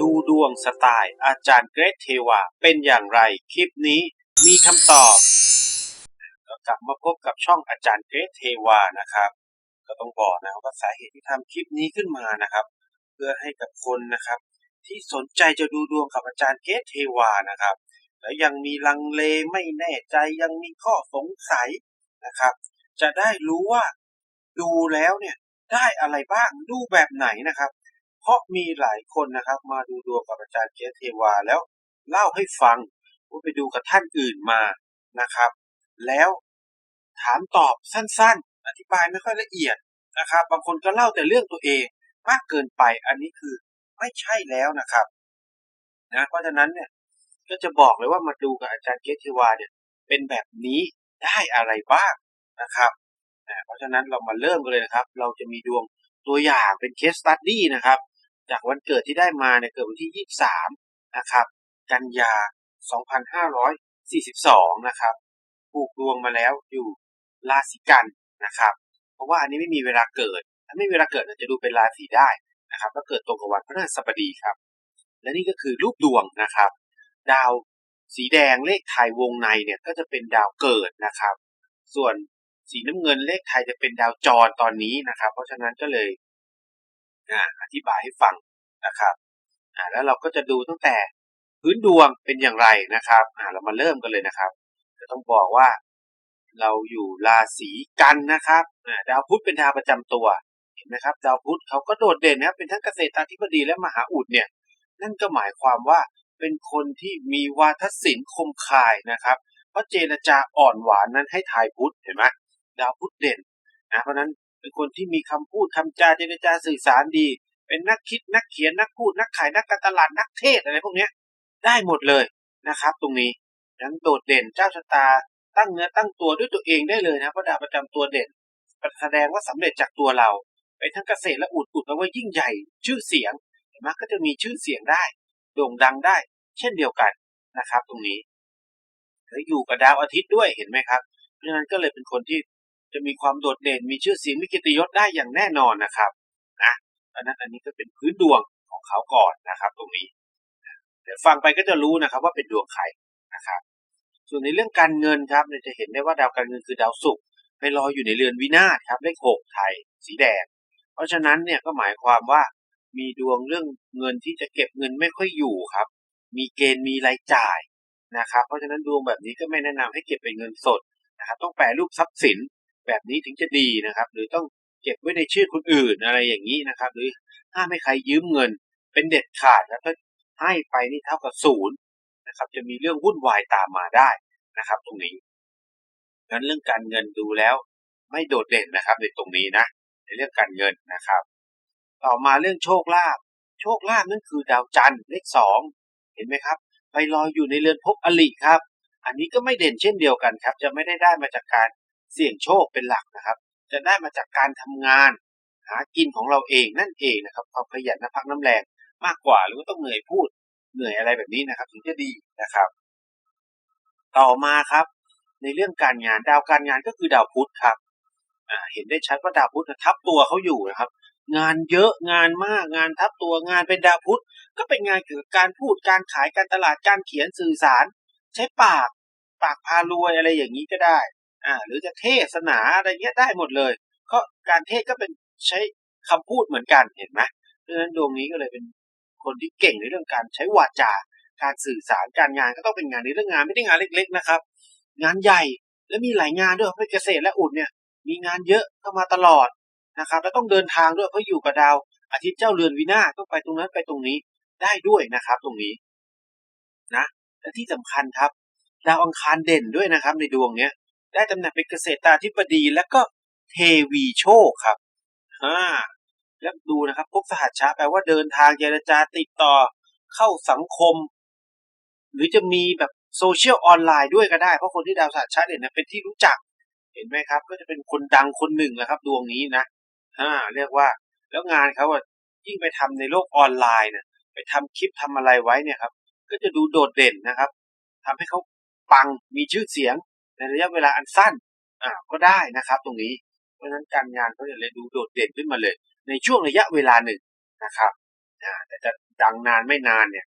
ดูดวงสไตล์อาจารย์เกรทเทวาเป็นอย่างไร คลิปนี้มีคำตอบ ก็กลับมาพบกับช่องอาจารย์เกรทเทวานะครับ ก็ต้องบอกนะว่าสาเหตุที่ทำคลิปนี้ขึ้นมานะครับ เพื่อให้กับคนนะครับ ที่สนใจจะดูดวงกับอาจารย์เกรทเทวานะครับ แล้วยังมีลังเลไม่แน่ใจยังมีข้อสงสัยนะครับ จะได้รู้ว่าดูแล้วเนี่ยได้อะไรบ้างดูแบบไหนนะครับ เพราะมีหลายคนนะครับ มาดูดวงกับอาจารย์เกรทเทวาแล้วเล่าให้ฟังว่าไปดูกับท่านอื่นมานะครับ แล้วถามตอบสั้นๆ อธิบายไม่ค่อยละเอียดนะครับ บางคนก็เล่าแต่เรื่องตัวเองมากเกินไปอันนี้คือไม่ใช่แล้วนะครับนะเพราะฉะนั้นเนี่ยก็จะบอกเลยว่ามาดูกับอาจารย์เกรทเทวาเนี่ยเป็นแบบนี้ได้อะไรบ้างนะครับนะเพราะฉะนั้นเรามาเริ่มกันเลยนะครับ เราจะมีดวงตัวอย่างเป็นเคสสตัดดี้นะครับ จากวันเกิดที่ได้มาเนี่ยเกิดวันที่ 23 นะครับ กันยา 2542 นะครับผูกดวงมาแล้วอยู่ราศีกันนะครับ เพราะว่าอันนี้ไม่มีเวลาเกิด ถ้าไม่มีเวลาเกิดจะดูเป็นราศีได้นะครับก็เกิดตรงกับวันพฤหัสบดีครับ และนี่ก็คือรูปดวงนะครับ ดาวสีแดงเลขไทยวงในเนี่ยก็จะเป็นดาวเกิดนะครับ ส่วนสีน้ำเงินเลขไทยจะเป็นดาวจรตอนนี้นะครับ เพราะฉะนั้นก็เลย อ่าอธิบายให้ฟังนะครับแล้วเราก็จะดูตั้งแต่พื้นดวงเป็นอย่างไรนะครับเรามาเริ่มกันเลยนะครับจะต้องบอกว่าเราอยู่ราศีกันนะครับดาวพุธเป็นดาวประจำตัวเห็นไหมครับ ดาวพุธเขาก็โดดเด่นนะครับเป็นทั้งเกษตรธิบดีและมหาอุดเนี่ยนั่นก็หมายความว่าเป็นคนที่มีวาทศิลป์คมคายนะครับเพราะเจรจาอ่อนหวานนั้นให้ทายพุธเห็นไหมดาวพุธเด่นนะเพราะนั้น เป็นคนที่มีคำพูดคำจาเจรจาสื่อสารดี เป็นนักคิดนักเขียนนักพูด นักขายนักการตลาดนักเทศอะไรพวกเนี้ย ได้หมดเลยนะครับ ตรงนี้ยังโดดเด่นเจ้าชะตาตั้งเนื้อตั้งตัวด้วยตัวเองได้เลยนะพระดาวประจำตัวเด่นแสดงว่าสำเร็จจากตัวเราเป็นทั้งเกษตรและอุดอุดแปลว่ายิ่งใหญ่ ชื่อเสียงเห็นไหมก็จะมีชื่อเสียงได้ โด่งดังได้ เช่นเดียวกันนะครับ ตรงนี้แล้วอยู่กับดาวอาทิตย์ด้วยเห็นไหมครับ เพราะฉะนั้นก็เลยเป็นคนที่ จะมีความโดดเด่นมีชื่อเสียงมีเกียรติยศได้อย่างแน่นอนนะครับนะอันนั้นอันนี้ก็เป็นพื้นดวงของเขาก่อนนะครับ ตรงนี้เดี๋ยวฟังไปก็จะรู้นะครับ ว่าเป็นดวงใครนะครับ ส่วนในเรื่องการเงินครับเนี่ยจะเห็นได้ว่าดาวการเงินคือดาวศุกร์ไปลอยอยู่ในเรือนวินาศครับเลขหกไทย สีแดง เพราะฉะนั้นเนี่ยก็หมายความว่ามีดวงเรื่องเงินที่จะเก็บเงินไม่ค่อยอยู่ครับ มีเกณฑ์มีรายจ่ายนะครับ เพราะฉะนั้นดวงแบบนี้ก็ไม่แนะนำให้เก็บเป็นเงินสดนะครับ ต้องแปลรูปทรัพย์สิน แบบนี้ถึงจะดีนะครับ หรือต้องเก็บไว้ในชื่อคนอื่นอะไรอย่างนี้นะครับ หรือห้ามให้ใครยืมเงิน เป็นเด็ดขาดแล้วถ้าให้ไปนี่เท่ากับศูนย์นะครับ จะมีเรื่องวุ่นวายตามมาได้นะครับ ตรงนี้งั้นเรื่องการเงินดูแล้ว ไม่โดดเด่นนะครับ ในตรงนี้นะ ในเรื่องการเงินนะครับ ต่อมาเรื่องโชคลาภโชคลาภนั่นคือดาวจันทร์เลขสองเห็นไหมครับ ไปลอยอยู่ในเรือนภพอลิครับ อันนี้ก็ไม่เด่นเช่นเดียวกันครับ จะไม่ได้ได้มาจากการ เสี่ยงโชคเป็นหลักนะครับ จะได้มาจากการทำงาน หากินของเราเองนั่นเองนะครับความขยันน้ำพักน้ำแรงมากกว่าหรือว่าต้องเหนื่อยพูดเหนื่อยอะไรแบบนี้นะครับถึงจะดีนะครับ ต่อมาครับ ในเรื่องการงานดาวการงานก็คือดาวพุธครับเห็นได้ชัดว่าดาวพุธทับตัวเขาอยู่นะครับ งานเยอะงานมากงานทับตัวงานเป็นดาวพุธก็เป็นงานเกี่ยวกับการพูดการขายการตลาดการเขียนสื่อสาร ใช้ปากปากพารวยอะไรอย่างนี้ก็ได้ อ่า หรือจะเทศนาอะไรเงี้ยได้หมดเลยก็การเทศก็เป็นใช้คำพูดเหมือนกันเห็นไหมเพราะฉะนั้นดวงนี้ก็เลยเป็นคนที่เก่งในเรื่องการใช้วาจา การสื่อสารการงานก็ต้องเป็นงานในเรื่องงานไม่ได้งานเล็ก ๆนะครับ งานใหญ่และมีหลายงานด้วยเพราะเกษตรและอุดเนี่ย มีงานเยอะเข้ามาตลอดนะครับ แล้วต้องเดินทางด้วยเพราะอยู่กับดาว อาทิตย์เจ้าเรือนวินาศต้องไปตรงนั้นไปตรงนี้ได้ด้วยนะครับ ตรงนี้นะและที่สำคัญครับ ดาวอังคารเด่นด้วยนะครับ ในดวงเนี้ย ได้ตำแหน่งเป็นเกษตราธิบดีและก็เทวีโชคครับฮ่าแล้วดูนะครับพวกสหัชชะแปลว่าเดินทางเจรจาติดต่อเข้าสังคม หรือจะมีแบบโซเชียลออนไลน์ด้วยก็ได้ เพราะคนที่ดาวสหัชชะเด่นนะเป็นที่รู้จัก เห็นไหมครับ ก็จะเป็นคนดังคนหนึ่งนะครับ ดวงนี้นะอ่าเรียกว่าแล้วงานเขาอะยิ่งไปทำในโลกออนไลน์เนี่ยไปทำคลิปทำอะไรไว้เนี่ยครับ ก็จะดูโดดเด่นนะครับทำให้เขาปังมีชื่อเสียง ในระยะเวลาอันสั้นอ่าก็ได้นะครับ ตรงนี้ เพราะฉะนั้นการงานเขาจะเลยดูโดดเด่นขึ้นมาเลย ในช่วงระยะเวลาหนึ่งนะครับอ่าแต่จะดังนานไม่นานเนี่ย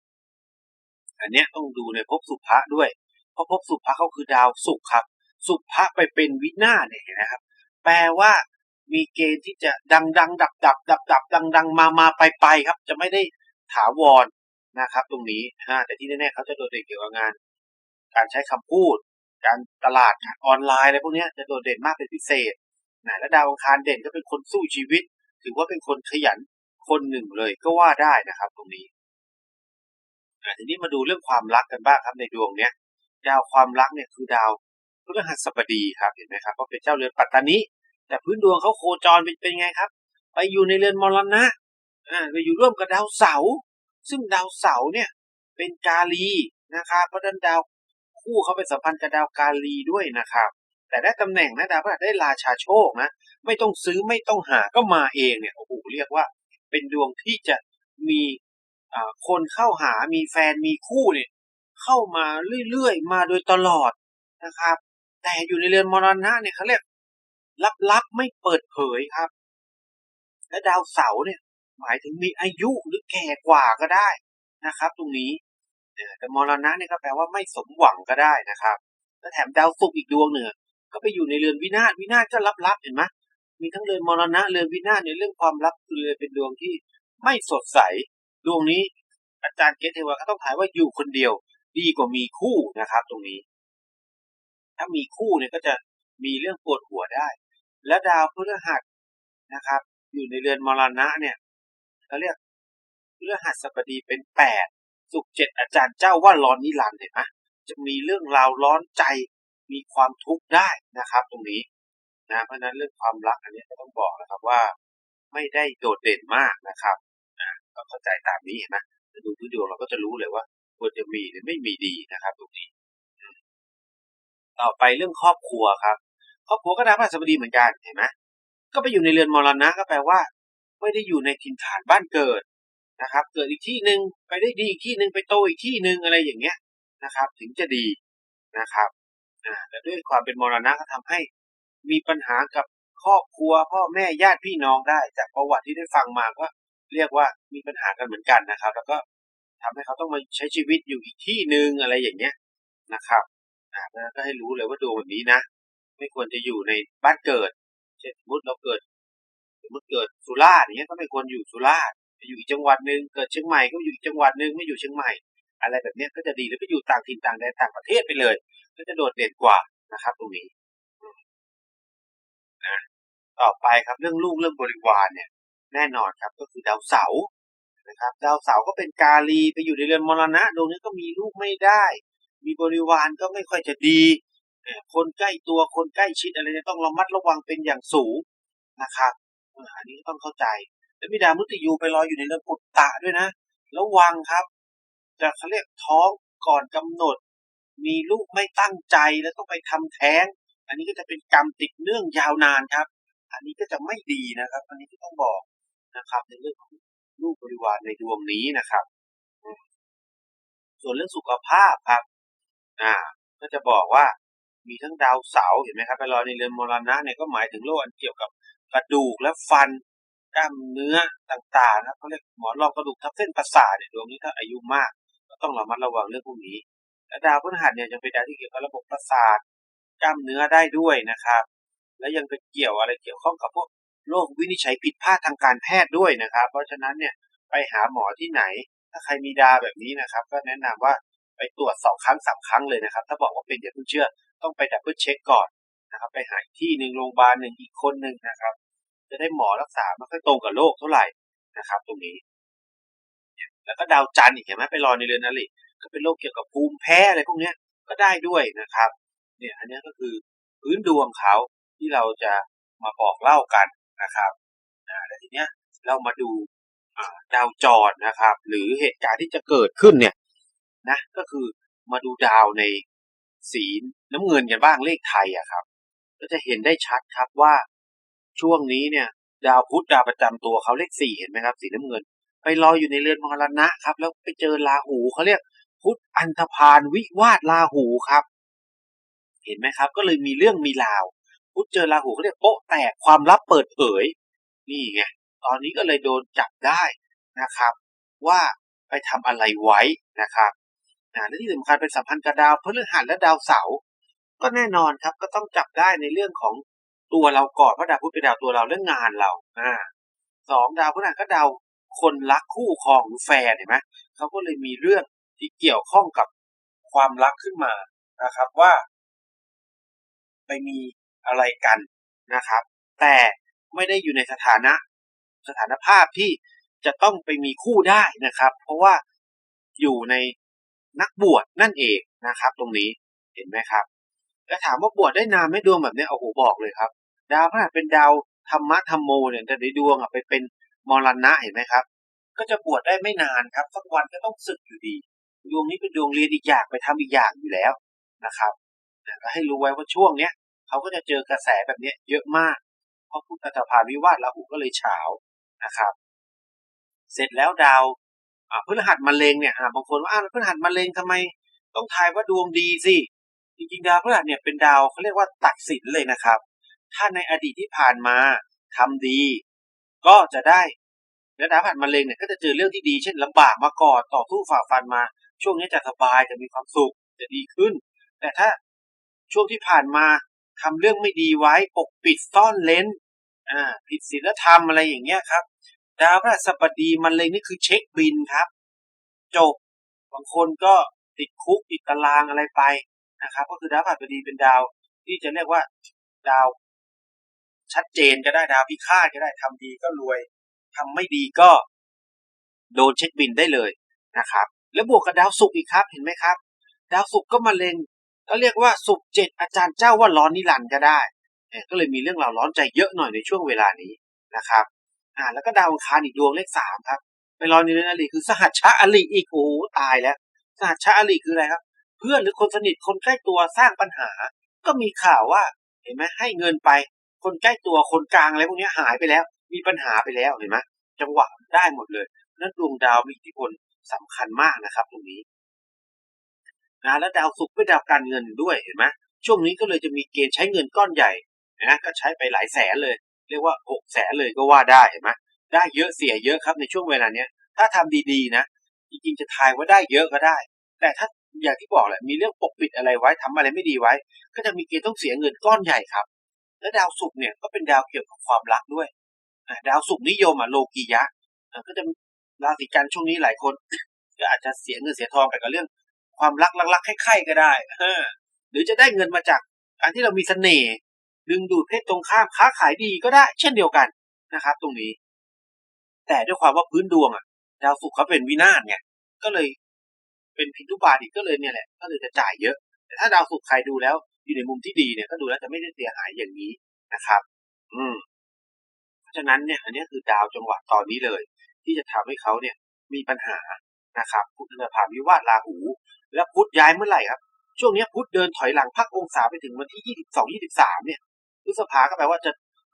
อันเนี้ยต้องดูในภพสุภะด้วย เพราะภพสุภะเขาคือดาวศุกร์ครับ สุภะไปเป็นวินาเนี่ยนะครับ แปลว่ามีเกณฑ์ที่จะดังดังดับดับดับดับดังดังมามาไปไปครับ จะไม่ได้ถาวรนะครับ ตรงนี้ฮะแต่ที่แน่ๆเขาจะโดดเด่นเกี่ยวกับงาน การใช้คำพูด การตลาดการออนไลน์อะไรพวกนี้จะโดดเด่นมากเป็นพิเศษนะและดาวอังคารเด่นก็เป็นคนสู้ชีวิต ถือว่าเป็นคนขยันคนหนึ่งเลยก็ว่าได้นะครับ ตรงนี้ทีนี้มาดูเรื่องความรักกันบ้างครับในดวงเนี้ยดาวความรักเนี่ยคือดาวพฤหัสบดีครับเห็นไหมครับก็เป็นเจ้าเรือนปัตตานีแต่พื้นดวงเขาโคจรเป็นเป็นไงครับ ไปอยู่ในเรือนมรณะอ่าไปอยู่ร่วมกับดาวเสาร์ซึ่งดาวเสาร์เนี่ยเป็นกาลีนะครับเพราะฉะนั้นดาว คู่เขาเป็นสัมพันธ์กับดาวกาลีด้วยนะครับ แต่ได้ตำแหน่งนะดาวพฤหัสได้ราชาโชคนะ ไม่ต้องซื้อไม่ต้องหาก็มาเองเนี่ยโอ้โหเรียกว่า เป็นดวงที่จะมีคนเข้าหามีแฟนมีคู่เนี่ยเข้ามาเรื่อยๆ มาโดยตลอดนะครับ แต่อยู่ในเรือนมรณะเนี่ยเขาเรียกลับๆไม่เปิดเผยครับ และดาวเสาร์เนี่ยหมายถึงมีอายุหรือแก่กว่าก็ได้นะครับ ตรงนี้ แต่มรณะเนี่ยก็แปลว่าไม่สมหวังก็ได้นะครับ และแถมดาวศุกร์อีกดวงหนึ่งก็ไปอยู่ในเรือนวินาศวินาศก็ลับๆเห็นไหมมีทั้งเรือนมรณะเรือนวินาศในเรื่องความลับคือเลยเป็นดวงที่ไม่สดใสดวงนี้ อาจารย์เกตเทวาเขาต้องถ่ายว่าอยู่คนเดียว ดีกว่ามีคู่นะครับ ตรงนี้ ถ้ามีคู่เนี่ยก็จะมีเรื่องปวดหัวได้ และดาวพฤหัสนะครับ อยู่ในเรือนมรณะเนี่ยเขาเรียกพฤหัสบดีเป็นแปด สุขเจ็ดอาจารย์เจ้าว่าร้อนนิรันดร์เห็นไหมจะมีเรื่องราวร้อนใจมีความทุกข์ได้นะครับ ตรงนี้นะเพราะนั้นเรื่องความรักอันนี้ก็ต้องบอกนะครับว่า ไม่ได้โดดเด่นมากนะครับนะก็เข้าใจตามนี้เห็นไหมดูพื้นดวงเราก็จะรู้เลยว่าควรจะมีหรือไม่มีดีนะครับ ตรงนี้ ต่อไปเรื่องครอบครัวครับ ครอบครัวก็ดาวพฤหัสบดีเหมือนกันเห็นไหมก็ไปอยู่ในเรือนมรณะก็แปลว่า ไม่ได้อยู่ในถิ่นฐานบ้านเกิด นะครับ เกิดอีกที่หนึ่งไปได้ดีอีกที่หนึ่งไปโตอีกที่หนึ่งอะไรอย่างเงี้ยนะครับ ถึงจะดีนะครับแต่ด้วยความเป็นมรณะก็ทำให้มีปัญหากับครอบครัวพ่อแม่ญาติพี่น้องได้ จากประวัติที่ได้ฟังมาก็เรียกว่ามีปัญหากันเหมือนกันนะครับ แล้วก็ทำให้เขาต้องมาใช้ชีวิตอยู่อีกที่หนึ่งอะไรอย่างเงี้ยนะครับอ่าเพราะก็ให้รู้เลยว่าดวงแบบนี้นะ ไม่ควรจะอยู่ในบ้านเกิด เช่นสมมติเราเกิด สมมติเกิดสุราษฎร์อย่างเงี้ยก็ไม่ควรอยู่สุราษฎร์ อยู่อีกจังหวัดหนึ่งเกิดเชียงใหม่ก็อยู่อีกจังหวัดหนึ่งไม่อยู่เชียงใหม่ อะไรแบบนี้ก็จะดีหรือไปอยู่ต่างถิ่นต่างแดนต่างประเทศไปเลย ก็จะโดดเด่นกว่านะครับ ตรงนี้นะต่อไปครับเรื่องลูกเรื่องบริวารเนี่ย แน่นอนครับก็คือดาวเสาร์นะครับ ดาวเสาร์ก็เป็นกาลีไปอยู่ในเรือนมรณะดวงนี้ก็มีลูกไม่ได้ มีบริวารก็ไม่ค่อยจะดีคนใกล้ตัวคนใกล้ชิดอะไรเนี่ยต้องระมัดระวังเป็นอย่างสูงนะครับอันนี้ต้องเข้าใจ แล้วมีดาวมุติยูไปลอยอยู่ในเรือนปุตตะด้วยนะระวังครับจะเขาเรียกท้องก่อนกำหนด มีลูกไม่ตั้งใจแล้วต้องไปทำแท้ง อันนี้ก็จะเป็นกรรมติดเนื่องยาวนานครับ อันนี้ก็จะไม่ดีนะครับ อันนี้ที่ต้องบอกนะครับ ในเรื่องของลูกบริวารในดวงนี้นะครับ ส่วนเรื่องสุขภาพครับอ่าก็จะบอกว่ามีทั้งดาวเสาเห็นไหมครับไปลอยในเรือนมรณะเนี่ยก็หมายถึงโรคอันเกี่ยวกับกระดูกและฟัน กล้ามเนื้อต่างๆนะเขาเรียกหมอนรองกระดูกทับเส้นประสาทเนี่ยดวงนี้ถ้าอายุมากก็ต้องระมัดระวังเรื่องพวกนี้และดาวพฤหัสเนี่ยยังเป็นดาวที่เกี่ยวกับระบบประสาทกล้ามเนื้อได้ด้วยนะครับ และยังเป็นเกี่ยวอะไรเกี่ยวข้องกับพวกโรควินิจฉัยผิดพลาดทางการแพทย์ด้วยนะครับ เพราะฉะนั้นเนี่ยไปหาหมอที่ไหน ถ้าใครมีดาวแบบนี้นะครับ ก็แนะนำว่าไปตรวจสองครั้งสามครั้งเลยนะครับ ถ้าบอกว่าเป็นอย่าเพิ่งเชื่อ ต้องไปดับเบิลเช็คก่อนนะครับ ไปหาที่หนึ่งโรงพยาบาลหนึ่งอีกคนหนึ่งนะครับ จะได้หมอรักษาไม่ค่อยตรงกับโรคเท่าไหร่นะครับ ตรงนี้ แล้วก็ดาวจันทร์อีกเห็นไหมไปรอในเรือนอริก็เป็นโรคเกี่ยวกับภูมิแพ้อะไรพวกเนี้ยก็ได้ด้วยนะครับ เนี่ยอันนี้ก็คือพื้นดวงเขาที่เราจะมาบอกเล่ากันนะครับอ่าแล้วทีเนี้ยเรามาดูดาวจรนะครับ หรือเหตุการณ์ที่จะเกิดขึ้นเนี่ยนะก็คือมาดูดาวในสีน้ำเงินกันบ้างเลขไทยอะครับ ก็จะเห็นได้ชัดครับว่า ช่วงนี้เนี่ย ดาวพุธดาวประจำตัวเขาเลขสี่เห็นไหมครับ สีน้ำเงิน ไปลอยอยู่ในเรือนมรณะครับ แล้วไปเจอราหูเขาเรียก พุธอันธพาลวิวาทราหูครับ เห็นไหมครับ ก็เลยมีเรื่องมีราว พุธเจอราหูเขาเรียกโป๊ะแตกความลับเปิดเผย นี่ไงตอนนี้ก็เลยโดนจับได้นะครับ ว่าไปทำอะไรไว้นะครับอ่าและที่สำคัญเป็นสัมพันธ์กับดาวพฤหัสและดาวเสาร์ก็แน่นอนครับก็ต้องจับได้ในเรื่องของ ตัวเราก่อนเพราะดาวพุธเป็นดาวตัวเราเรื่องงานเราอ่าสองดาวพฤหัสก็ดาวคนรักคู่ครองหรือแฟนเห็นไหมเขาก็เลยมีเรื่องที่เกี่ยวข้องกับความรักขึ้นมานะครับว่า ไปมีอะไรกันนะครับ แต่ไม่ได้อยู่ในสถานะสถานภาพที่จะต้องไปมีคู่ได้นะครับ เพราะว่าอยู่ในนักบวชนั่นเองนะครับ ตรงนี้เห็นไหมครับ แล้วถามว่าบวชได้นานไหม่ดวงแบบนี้โอ้โหบอกเลยครับ ดาวพฤหัสเป็นดาวธรรมะธรรมโมเนี่ยแต่ในดวงอะไปเป็นมรณะเห็นไหมครับ ก็จะบวชได้ไม่นานครับสักวันก็ต้องสึกอยู่ดี ดวงนี้เป็นดวงเรียนอีกอย่างไปทำอีกอย่างอยู่แล้วนะครับก็ให้รู้ไว้ว่าช่วงเนี้ยเขาก็จะเจอกระแสแบบนี้เยอะมาก เพราะพุทธตภาวิวาทราหูก็เลยเฉานะครับ เสร็จแล้วดาวพฤหัสมะเร็งเนี่ยอ่าบางคนว่าอ้าวพฤหัสมะเร็งทำไม ต้องทายว่าดวงดีสิ จริงๆดาวพฤหัสเนี่ยเป็นดาวเขาเรียกว่าตัดสินเลยนะครับ ถ้าในอดีตที่ผ่านมาทำดี ก็จะได้และดาวพฤหัสมะเร็งเนี่ยก็จะเจอเรื่องที่ดีเช่นลำบากมาก่อนต่อสู้ฝ่าฟันมา ช่วงนี้จะสบายจะมีความสุขจะดีขึ้น แต่ถ้าช่วงที่ผ่านมาทำเรื่องไม่ดีไว้ปกปิดซ่อนเลนอ่าผิดศีลธรรมอะไรอย่างเงี้ยครับ ดาวพฤหัสบดีมันเลยนี่คือเช็คบินครับ จบบางคนก็ติดคุกติดตารางอะไรไป นะครับ ก็คือดาวพฤหัสบดีเป็นดาวที่จะเรียกว่าดาว ชัดเจนก็ได้ดาวพิฆาตก็ได้ทำดีก็รวยทำไม่ดีก็โดนเช็คบินได้เลยนะครับ แล้วบวกกับดาวศุกร์อีกครับเห็นไหมครับ ดาวศุกร์ก็มาเล็งก็เรียกว่าศุกร์เจ็ดอาจารย์เจ้าว่าร้อนนิรันดร์ก็ได้ก็เลยมีเรื่องราวร้อนใจเยอะหน่อยในช่วงเวลานี้นะครับ อ่า แล้วก็ดาวอังคารอีกดวงเลขสามครับไปรอในเรื่องอริคือสหัชชะอริอีกโอ้ตายแล้วสหัชชะอริคืออะไรครับ เพื่อนหรือคนสนิทคนใกล้ตัวสร้างปัญหา ก็มีข่าวว่า เห็นไหมให้เงินไป คนใกล้ตัวคนกลางอะไรพวกนี้หายไปแล้ว มีปัญหาไปแล้วเห็นไหมจังหวะได้หมดเลย นั่นดวงดาวมีอิทธิพลสำคัญมากนะครับ ตรงนี้นะแล้วดาวศุกร์เป็นดาวการเงินด้วยเห็นไหมช่วงนี้ก็เลยจะมีเกณฑ์ใช้เงินก้อนใหญ่นะก็ใช้ไปหลายแสนเลย เรียกว่าหกแสนเลยก็ว่าได้เห็นไหมได้เยอะเสียเยอะครับในช่วงเวลาเนี้ยถ้าทำดีๆนะจริงๆจะทายว่าได้เยอะก็ได้ แต่ถ้า อย่างที่บอกแหละมีเรื่องปกปิดอะไรไว้ทำอะไรไม่ดีไว้ ก็จะมีเกณฑ์ต้องเสียเงินก้อนใหญ่ครับ และดาวศุกร์เนี่ยก็เป็นดาวเกี่ยวกับความรักด้วยดาวศุกร์นิยมอะโลกียะก็จะราศีกันช่วงนี้หลายคนก็อาจจะเสียเงินเสียทองไปกับเรื่อง ความรักรักๆใครๆก็ได้หรือจะได้เงินมาจากการที่เรามีเสน่ห์ดึงดูดเพศตรงข้ามค้าขายดีก็ได้ เช่นเดียวกันนะครับ ตรงนี้ แต่ด้วยความว่าพื้นดวงอะ ดาวศุกร์เขาเป็นวินาศเนี่ยก็เลย เป็นพินทุบาทอีกก็เลยเนี่ยแหละก็เลยจะจ่ายเยอะ แต่ถ้าดาวศุกร์ใครดูแล้วอยู่ในมุมที่ดีเนี่ยก็ดูแล้วจะไม่ได้เสียหายอย่างนี้นะครับ อืม เพราะฉะนั้นเนี่ย อันนี้คือดาวจังหวะตอนนี้เลย ที่จะทำให้เขาเนี่ยมีปัญหานะครับพุทธผ่านวิวาทราหู แล้วพุธย้ายเมื่อไหร่ครับ ช่วงนี้พุธเดินถอยหลังพักองศาไปถึงวันที่ยี่สิบสองยี่สิบสามเนี่ยพฤษภาก็แปลว่าจะ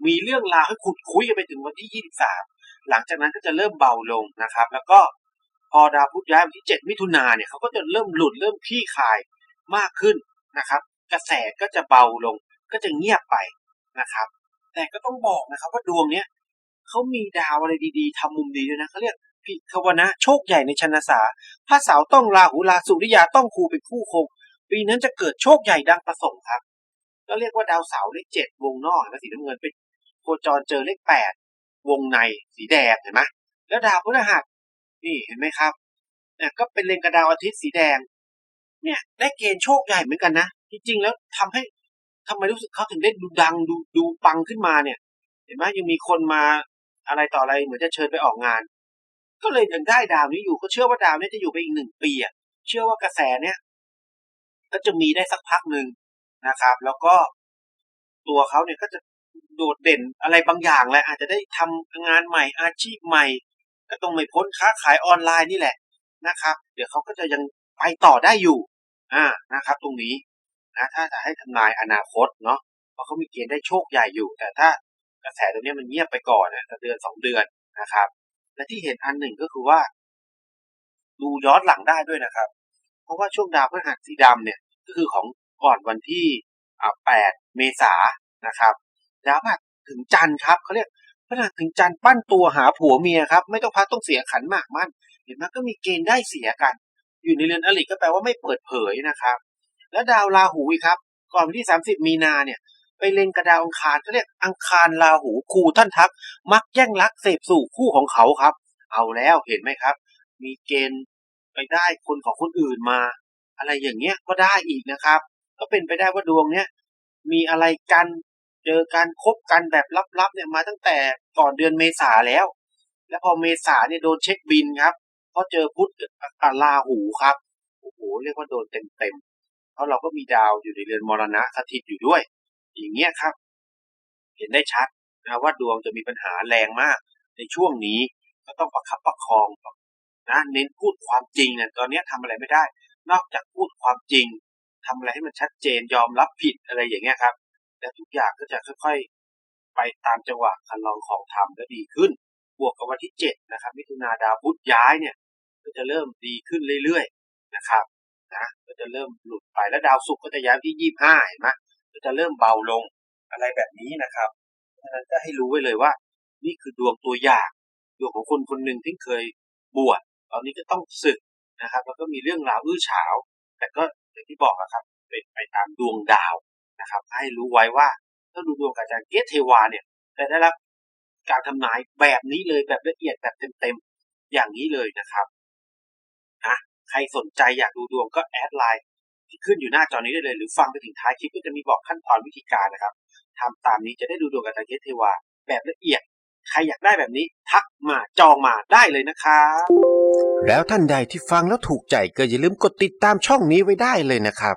มีเรื่องราวให้ขุดคุยกันไปถึงวันที่ยี่สิบสามหลังจากนั้นก็จะเริ่มเบาลงนะครับ แล้วก็ พอดาวพุธย้ายวันที่เจ็ดมิถุนาเนี่ยเขาก็จะเริ่มหลุดเริ่มคลี่คลายมากขึ้นนะครับ กระแสก็จะเบาลงก็จะเงียบไปนะครับ แต่ก็ต้องบอกนะครับว่าดวงเนี้ยเขามีดาวอะไรดีๆทำมุมดีด้วยนะเขาเรียกพิคาวนะโชคใหญ่ในชนสาพระสาวต้องราหูราสุริยาต้องครูเป็นคู่คง ปีนั้นจะเกิดโชคใหญ่ดังประสงค์ครับ ก็เรียกว่าดาวเสาเลขเจ็ดวงนอกและสีน้ำเงินเป็นโคจรเจอเลขแปดวงในสีแดงเห็นไหมแล้วดาวพฤหัส นี่เห็นไหมครับเนี่ยก็เป็นเลงกระดาวอาทิตย์สีแดง เนี่ย ได้เกณฑ์โชคใหญ่เหมือนกันนะจริงๆแล้วทำให้ทำไมรู้สึกเขาถึงได้ดูดังดูดูปังขึ้นมาเนี่ย เห็นไหมยังมีคนมาอะไรต่ออะไรเหมือนจะเชิญไปออกงาน ก็เลยยังได้ดาวนี้อยู่ก็เชื่อว่าดาวนี้จะอยู่ไปอีกหนึ่งปีอะเชื่อว่ากระแสเนี้ยก็จะมีได้สักพักหนึ่งนะครับ แล้วก็ตัวเขาเนี่ยก็จะโดดเด่นอะไรบางอย่างแหละอาจจะได้ทำงานใหม่อาชีพใหม่ ก็ต้องไม่พ้นค้าขายออนไลน์นี่แหละนะครับ เดี๋ยวเขาก็จะยังไปต่อได้อยู่อ่านะครับ ตรงนี้นะถ้าจะให้ทำนายอนาคตเนาะเพราะเขามีเกณฑ์ได้โชคใหญ่อยู่ แต่ถ้ากระแสตรงนี้มันเงียบไปก่อนเนี่ยเดือนสองเดือนนะครับ และที่เห็นอันหนึ่งก็คือว่า ดูย้อนหลังได้ด้วยนะครับ เพราะว่าช่วงดาวพฤหัสสีดำเนี่ยก็คือของก่อนวันที่อ่าแปดเมษานะครับดาวพฤหัสถึงจันทร์ครับเขาเรียก พฤหัสถึงจันปั้นตัวหาผัวเมียครับ ไม่ต้องพักต้องเสียขันหมากมั่นเห็นไหมก็มีเกณฑ์ได้เสียกัน อยู่ในเรือนอริก็แปลว่าไม่เปิดเผยนะครับ แล้วดาวราหูครับ ก่อนวันที่ 30 มีนาเนี่ย ไปเล็งกระดาวอังคารเขาเรียกอังคารราหูครูท่านทัก มักแย่งรักเสพสู่คู่ของเขาครับ เอาแล้วเห็นไหมครับ มีเกณฑ์ไปได้คนของคนอื่นมา อะไรอย่างเงี้ยก็ได้อีกนะครับ ก็เป็นไปได้ว่าดวงเนี้ยมีอะไรกัน เจอการคบกันแบบลับๆเนี่ยมาตั้งแต่ก่อนเดือนเมษาแล้ว แล้วพอเมษาเนี่ยโดนเช็คบินครับเพราะเจอพุธกับลาหูครับโอ้โหเรียกว่าโดนเต็มๆเพราะเราก็มีดาวอยู่ในเรือนมรณะสถิตอยู่ด้วย อย่างเงี้ยครับ เห็นได้ชัดนะว่าดวงจะมีปัญหาแรงมาก ในช่วงนี้ก็ต้องประคับประคองนะเน้นพูดความจริงเนี่ยตอนนี้ทำอะไรไม่ได้ นอกจากพูดความจริงทำอะไรให้มันชัดเจนยอมรับผิดอะไรอย่างเงี้ยครับ แล้วทุกอย่างก็จะค่อยๆ ไปตามจังหวะคันลองของธรรมและดีขึ้น บวกกับวันที่เจ็ดนะครับ มิถุนาดาวพุธย้ายเนี่ยก็จะเริ่มดีขึ้นเรื่อยๆนะครับนะก็จะเริ่มหลุดไปแล้วดาวศุกร์ก็จะย้ายที่ยี่ห้าเห็นไหมก็จะเริ่มเบาลงอะไรแบบนี้นะครับเพราะฉะนั้นก็ให้รู้ไว้เลยว่า นี่คือดวงตัวอย่างดวงของคนคนหนึ่งที่เคยบวชตอนนี้ก็ต้องศึกนะครับ แล้วก็มีเรื่องราวอื้อฉาว แต่ก็อย่างที่บอกนะครับเป็นไปตามดวงดาว นะครับ ให้รู้ไว้ว่าถ้าดูดวงกับอาจารย์เกตเทวาเนี่ยจะได้รับการทำนายแบบนี้เลยแบบละเอียดแบบเต็มๆอย่างนี้เลยนะครับนะใครสนใจอยากดูดวงก็แอดไลน์ที่ขึ้นอยู่หน้าจอนี้ได้เลย หรือฟังไปถึงท้ายคลิปก็จะมีบอกขั้นตอนวิธีการนะครับทำตามนี้จะได้ดูดวงกับอาจารย์เกตเทวาแบบละเอียด ใครอยากได้แบบนี้ทักมาจองมาได้เลยนะครับแล้วท่านใดที่ฟังแล้วถูกใจก็อย่าลืมกดติดตามช่องนี้ไว้ได้เลยนะครับ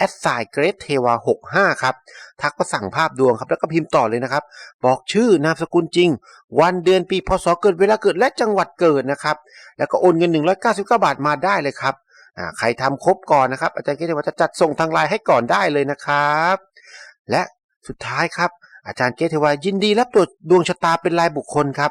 แอดไซเกรดเทวา65 ครับ ทักก็สั่งภาพดวงครับ แล้วก็พิมพ์ต่อเลยนะครับ บอกชื่อนามสกุลจริง วันเดือนปีพศเกิดเวลาเกิดและจังหวัดเกิดนะครับ แล้วก็โอนเงิน 199 บาทมาได้เลยครับใครทำครบก่อนนะครับ อาจารย์เกตว่าจะจัดส่งทางไลน์ให้ก่อนได้เลยนะครับ และสุดท้ายครับอาจารย์เกตเทวายินดีรับตรวจดวงชะตาเป็นรายบุคคลครับ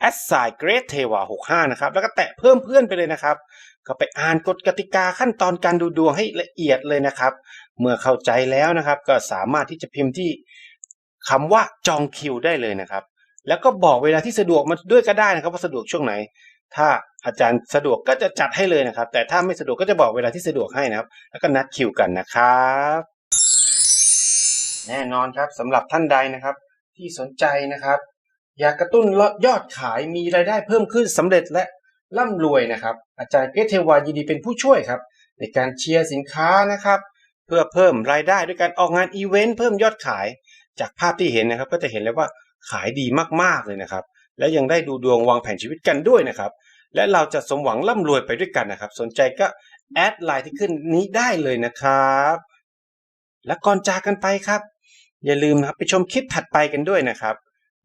แอดไซเกรดเทวา65 นะครับ แล้วก็แตะเพิ่มเพื่อนไปเลยนะครับ ก็ไปอ่านกฎกติกาขั้นตอนการดูดวงให้ละเอียดเลยนะครับ เมื่อเข้าใจแล้วนะครับ ก็สามารถที่จะพิมพ์ที่คำว่าจองคิวได้เลยนะครับ แล้วก็บอกเวลาที่สะดวกมาด้วยก็ได้นะครับว่าสะดวกช่วงไหน ถ้าอาจารย์สะดวกก็จะจัดให้เลยนะครับ แต่ถ้าไม่สะดวกก็จะบอกเวลาที่สะดวกให้นะครับ แล้วก็นัดคิวกันนะครับแน่นอนครับสำหรับท่านใดนะครับ ที่สนใจนะครับ อยากกระตุ้นยอดขายมีรายได้เพิ่มขึ้นสำเร็จและร่ำรวยนะครับ อาจารย์เกรทเทวายินดีเป็นผู้ช่วยครับ ในการเชียร์สินค้านะครับ เพื่อเพิ่มรายได้ด้วยการออกงานอีเวนต์เพิ่มยอดขาย จากภาพที่เห็นนะครับ ก็จะเห็นเลยว่าขายดีมากๆเลยนะครับ และยังได้ดูดวงวางแผนชีวิตกันด้วยนะครับ และเราจะสมหวังร่ำรวยไปด้วยกันนะครับ สนใจก็แอดไลน์ที่ขึ้นนี้ได้เลยนะครับ และก่อนจากกันไปครับ อย่าลืมนะครับไปชมคลิปถัดไปกันด้วยนะครับ